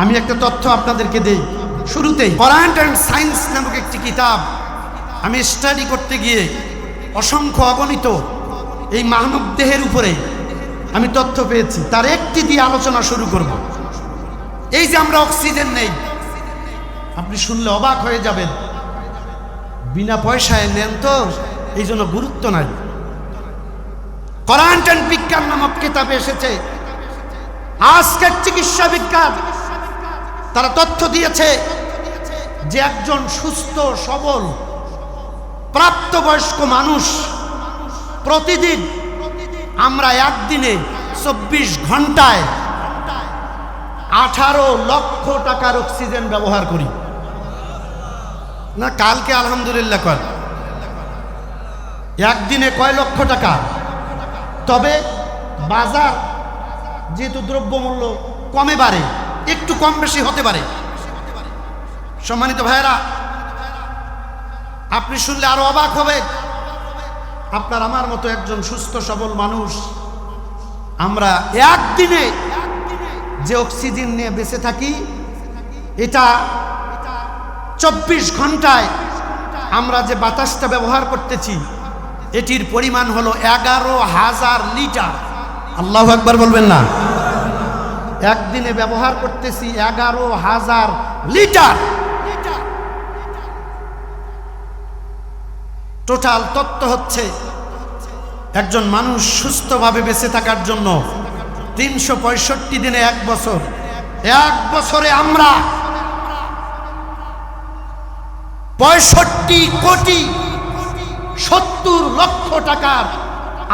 আমি একটা তথ্য আপনাদেরকে দেই। শুরুতেই কোরআন অ্যান্ড সায়েন্স নামক একটি কিতাব আমি স্টাডি করতে গিয়ে অসংখ্য অগণিত এই মানব দেহের উপরে আমি তথ্য পেয়েছি। তার একটি দিয়ে আলোচনা শুরু করব। এই যে আমরা অক্সিজেন নেই, আপনি শুনলে অবাক হয়ে যাবেন। বিনা পয়সায় নেন তো, এই জন্য গুরুত্ব নাই। কোরআন অ্যান্ড বিজ্ঞান নামক কিতাবে এসেছে। আজকের চিকিৎসা বিজ্ঞান তারা তথ্য দিয়েছে যে একজন সুস্থ, সবল, প্রাপ্তবয়স্ক মানুষ প্রতিদিন আমরা একদিনে চব্বিশ ঘন্টায় আঠারো লক্ষ টাকার অক্সিজেন ব্যবহার করি। না, কালকে আলহামদুলিল্লাহ কর। একদিনে কয় লক্ষ টাকা? তবে বাজার যেহেতু দ্রব্যমূল্য কমে বাড়ে একটু কম বেশি হতে পারে। সম্মানিত ভাইয়েরা, আপনি শুনলে আরও অবাক হবে আপনার আমার মতো একজন সুস্থ, সবল মানুষ, আমরা একদিনে যে অক্সিজেন নিয়ে বেঁচে থাকি, এটা চব্বিশ ঘন্টায় আমরা যে বাতাসটা ব্যবহার করতেছি, এটির পরিমাণ হলো এগারো হাজার লিটার। আল্লাহ একবার বলবেন না। একদিনে ব্যবহার করতেছি এগারো হাজার লিটার। টোটাল তত্ত্ব হচ্ছে, একজন মানুষ সুস্থভাবে বেঁচে থাকার জন্য তিনশো পঁয়ষট্টি দিনে এক বছর, এক বছরে আমরা পঁয়ষট্টি কোটি সত্তর লক্ষ টাকার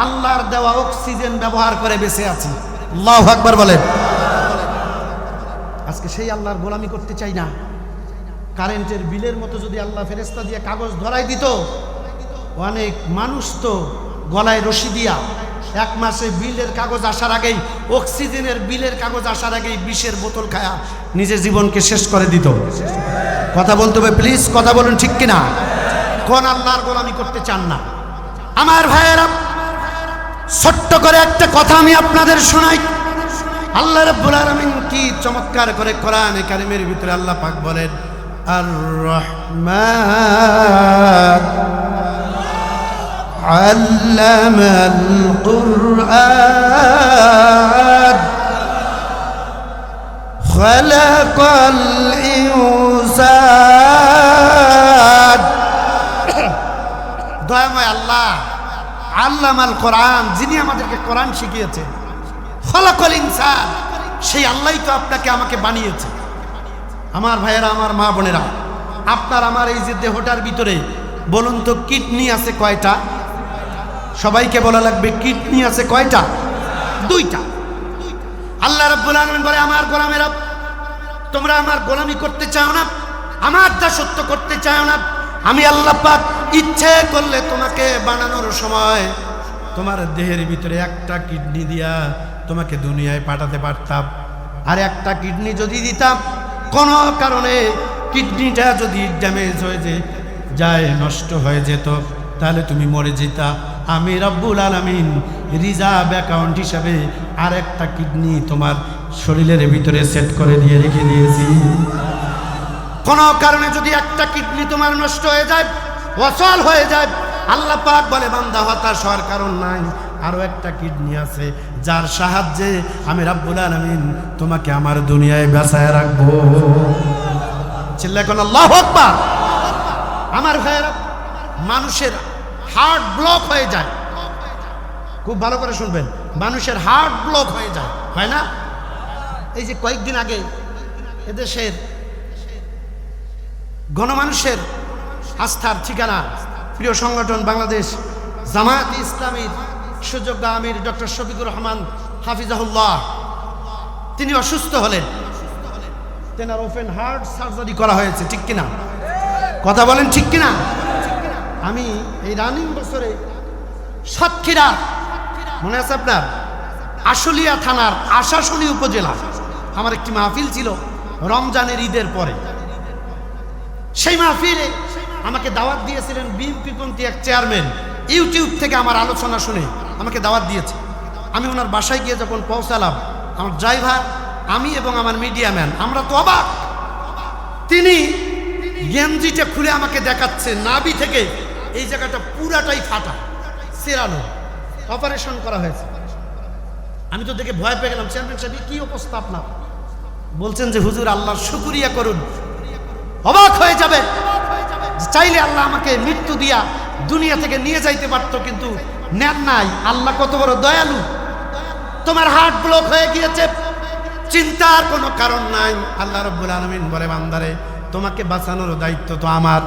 আল্লাহর দেওয়া অক্সিজেন ব্যবহার করে বেঁচে আছি। আল্লাহ আকবার বলেন। আজকে সেই আল্লাহর গোলামি করতে চাই না। কারেন্টের বিলের মতো যদি আল্লাহ ফেরেস্তা দিয়ে কাগজ ধরাই দিত, অনেক মানুষ তো গলায় রশি দিয়া এক মাসে বিলের কাগজ আসার আগেই, অক্সিজেনের বিলের কাগজ আসার আগেই বিষের বোতল খায়া নিজের জীবনকে শেষ করে দিত। কথা বলতে হবে প্লিজ কথা বলুন ঠিক কিনা? কোন আল্লাহর গোলামি করতে চান না। আমার ভাইয়েরা, ছোট্ট করে একটা কথা আমি আপনাদের শোনাই। আল্লাহ রাব্বুল আলামিন কি চমৎকার করে কোরআনে কারিমের ভিতরে আল্লাহ পাক বলেন আর রহমান علم القرآن خلق الإنسان দয়াময় আল্লাহ আল্লামাল কোরআন যিনি আমাদেরকে কোরআন শিখিয়েছে ফলাকল ইনসান, সেই আল্লাহই তো আপনাকে আমাকে বানিয়েছে। আমার ভাইয়েরা, আমার মা বোনেরা, আপনার, আমার এই যে দেহটার ভিতরে, বলুন তো কিডনি আছে কয়টা? সবাইকে বলা লাগবে, কিডনি আছে কয়টা? দুইটা। আল্লাহ রাব্বুল আলামিন বলে, আমার গোলামেরা তোমরা আমার গোলামি করতে চাও না, আমার দাসত্ব করতে চাও না, আমি আল্লাহ পাক ইচ্ছে করলে তোমাকে বানানোর সময় তোমার দেহের ভিতরে একটা কিডনি দিয়া তোমাকে দুনিয়ায় পাঠাতে পারতাম। আর একটা কিডনি যদি দিতাম, কোনো কারণে কিডনিটা যদি ড্যামেজ হয়ে যায়, নষ্ট হয়ে যেত, তাহলে তুমি মরে যেতা। আমি রব্বুল আলমিন রিজার্ভ অ্যাকাউন্ট হিসাবে আর একটা কিডনি তোমার শরীরের ভিতরে সেট করে দিয়ে রেখে দিয়েছি। কোনো কারণে যদি একটা কিডনি তোমার নষ্ট হয়ে যায়, অচল হয়ে যায়, আল্লাহ পাক বলে, বান্দা হতাশ হওয়ার কারণ নাই। আরও একটা কিডনি আছে যার সাহায্যে আমি রাব্বুল আলমিন তোমাকে আমার দুনিয়ায় বেসায় রাখব। চিল্লা কোন আল্লাহ আকবার। আমার ভাইয়েরা, মানুষের হার্ট ব্লক হয়ে যায়। খুব ভালো করে শুনবেন। মানুষের হার্ট ব্লক হয়ে যায়। হয় না? এই যে কয়েকদিন আগে এদেশের গণমানুষের আস্থার ঠিকানা, প্রিয় সংগঠন বাংলাদেশ জামায়াত ইসলামীর সুযোগ্য আমির ডক্টর শফিকুর রহমান হাফিজাহুল্লাহ। তিনি অসুস্থ হলেন। তেনার ওপেন হার্ট সার্জারি করা হয়েছে, ঠিক কিনা? কথা বলেন ঠিক কিনা? আমি এই রানিং বছরে সাতক্ষীরা, মনে আছে আপনার? আশুলিয়া থানার আশাশুনি উপজেলা। আমার একটি মাহফিল ছিল রমজানের ঈদের পরে। সেই মাহফিলে আমাকে দাওয়াত দিয়েছিলেন বিএনপিপন্থী এক চেয়ারম্যান। ইউটিউব থেকে আমার আলোচনা শুনে আমাকে দাওয়াত দিয়েছে। আমি ওনার বাসায় গিয়ে যখন পৌঁছালাম, আমার ড্রাইভার, আমি এবং আমার মিডিয়া ম্যান, আমরা তো অবাক। তিনি গেঞ্জিটা খুলে আমাকে দেখাচ্ছে, নাভি থেকে। এই জায়গাটা পুরাটাই ফাটা, সেরানো। অপারেশন করা হয়েছে। আমি তো দেখে ভয় পেয়ে গেলাম, চেয়ারম্যান সাহেব কি অবস্থা আপনার? বলছেন যে, হুজুর, আল্লাহর শুকুরিয়া করুন। অবাক হয়ে যাবে। চাইলে আল্লাহ আমাকে মৃত্যু দিয়া দুনিয়া থেকে নিয়ে যাইতে পারতো, কিন্তু নেন নাই। আল্লাহ কত বড় দয়ালু। তোমার হার্ট ব্লক হয়ে গিয়েছে। চিন্তার কোনো কারণ নাই। আল্লাহ রব্বুল আলমিন বলে, বান্দারে, তোমাকে বাঁচানোর দায়িত্ব তো আমার।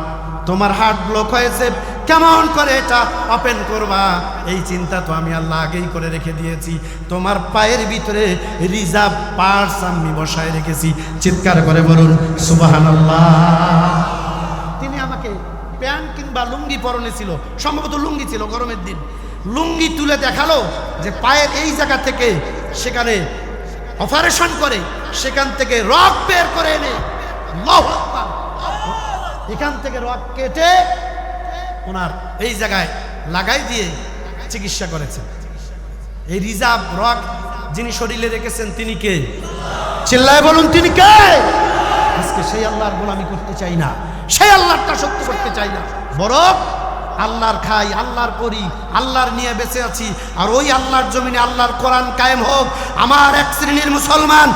তোমার হার্ট ব্লক হয়েছে। কেমন করে এটা ওপেন করবা? এই চিন্তা তো আমি আল্লাহ আগেই করে রেখে দিয়েছি। তোমার পায়ের ভিতরে রিজার্ভ পার্স আমি বসায় রেখেছি। চিৎকার করে বলুন সুবাহান আমাকে কিংবা লুঙ্গি পরনে ছিল, সম্ভবত লুঙ্গি ছিল গরমের দিন। লুঙ্গি তুলে দেখাল যে পায়ের এই জায়গা থেকে সেখানে অপারেশন করে, সেখান থেকে রক বের করে এনে এখান থেকে রক কেটে ওনার এই জায়গায় লাগাই দিয়ে চিকিৎসা করেছে এই রিজার্ভ রক যিনি শরীরে রেখেছেন তিনি কে? চিল্লায় বলুন, তিনি কে? আজকে সেই আল্লাহর গোলামি করতে চাই না। সেই আল্লাহরটা সত্য করতে চাই না। বরং আল্লাহর খাই, আল্লাহর করি, আল্লাহর নিয়ে বেঁচে আছি। আর ওই আল্লাহর জমিনে আল্লাহর কোরআন কায়েম হোক, আমার এক শ্রেণির মুসলমান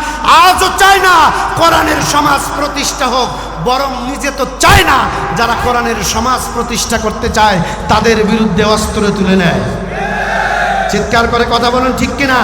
আজও চায় না কোরআনের সমাজ প্রতিষ্ঠা হোক। বরং নিজে তো চায় না যারা কোরআনের সমাজ প্রতিষ্ঠা করতে চায়, তাদের বিরুদ্ধে অস্ত্র তুলে নেয়। চিৎকার করে কথা বলুন ঠিক কিনা?